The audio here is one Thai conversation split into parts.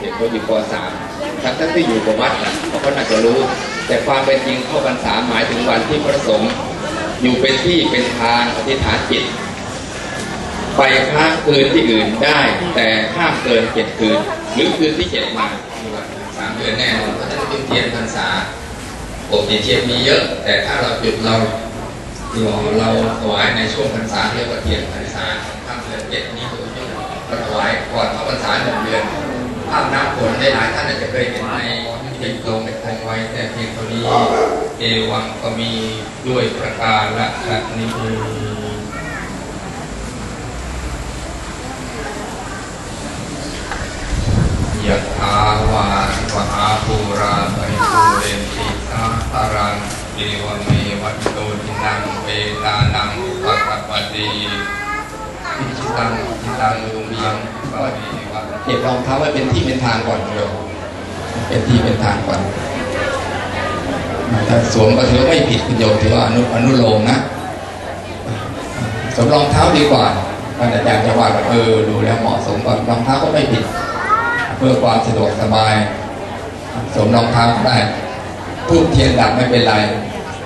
เด็กเขาอยู่ป .3 ทั้งทั้งที่อยู่กับวัดนะเขาก็น่าจะรู้ แต่ความเป็นจริงเข้าพรรษาหมายถึงวันที่พระสงฆ์อยู่เป็นที่เป็นทางอธิษฐานจิต ไปค้างคืนที่อื่นได้ แต่ห้ามเกินเจ็ดคืน หรือคืนที่เจ็ดมาสามเดือนแน่นอนเพราะฉะนั้นจุดเทียนพรรษาปกเทียนมีเยอะ แต่ถ้าเราจุดเราเราเราถวายในช่วงพรรษาเรียกว่าเทียนพรรษาข้ามเดือนเจ็ดนี้ตัวยุ่งเราถวายก่อนเข้าพรร ลงในคงไว้แต่เพียงเท่านี้ เอวังก็มีด้วยประการละนี้ยะถาวาริวหาภูราปริภูเรนติสาคารังเอวเมวัตโตทินังเปตานังอุปกัปปติอิชิตังอิตังลุงเบียงปะดีวะเก็บรองเท้าไว้เป็นที่เป็นทางก่อนโยม เป็นที่เป็นทางก่อนถ้าสวมก็ถือว่าไม่ผิดคุณโยมถือว่าอนุอนุโลมนะสวมรองเท้าดีกว่าท่านอาจารย์จะว่าแบบเออดูแล้วเหมาะสมก่อนรองเท้าก็ไม่ผิด เพื่อความสะดวกสบายสวมรองเท้าก็ได้ทูบเทียนดับไม่เป็นไร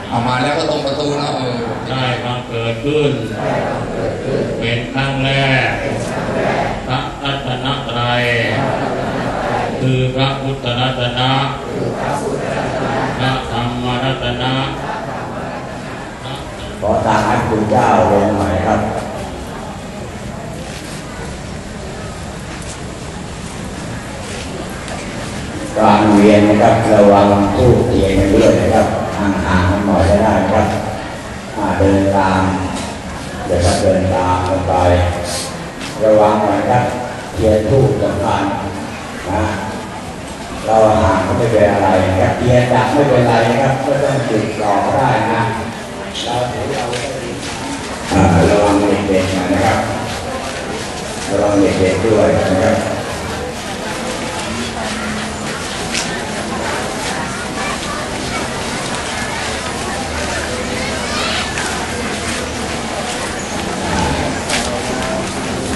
เอามาแล้วก็ตรงประตูนะเออได้บังเกิดขึ้น เป็นครั้ง รัตนะพระธรรมรัตนะ ขอทางให้คุณเจ้าลงหน่อยครับการเวียนนะครับระวังตู้เตียงกันด้วยนะครับห่างๆกันหน่อยก็ได้ครับอ่าเดินตามเดี๋ยวก็เดินตามกันไประวังหน่อยครับเทียนทูบสำคัญนะ เราห่างก็ไม่เป็นอะไรครับเทียนดับไม่เป็นไรนะครับก็ต้องจุดต่อได้นะ เราถือเราก็ดีอ่าระวังเด็กๆหน่อยนะครับระวังเด็กๆด้วยนะครับ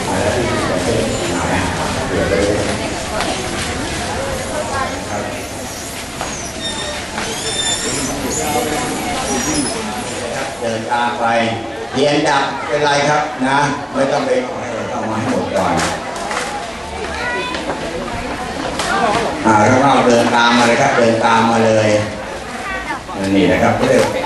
อะไรที่เป็นประเภทไหนเดี๋ยวไป เดินตามไปเรียนดับเป็นไรครับนะ ไม่ต้องไปต้อามาให้หมดก่อนอ่าแล้วก็เดินตามมาเลยครับ เดินตามมาเลยนี่นะครับเรียก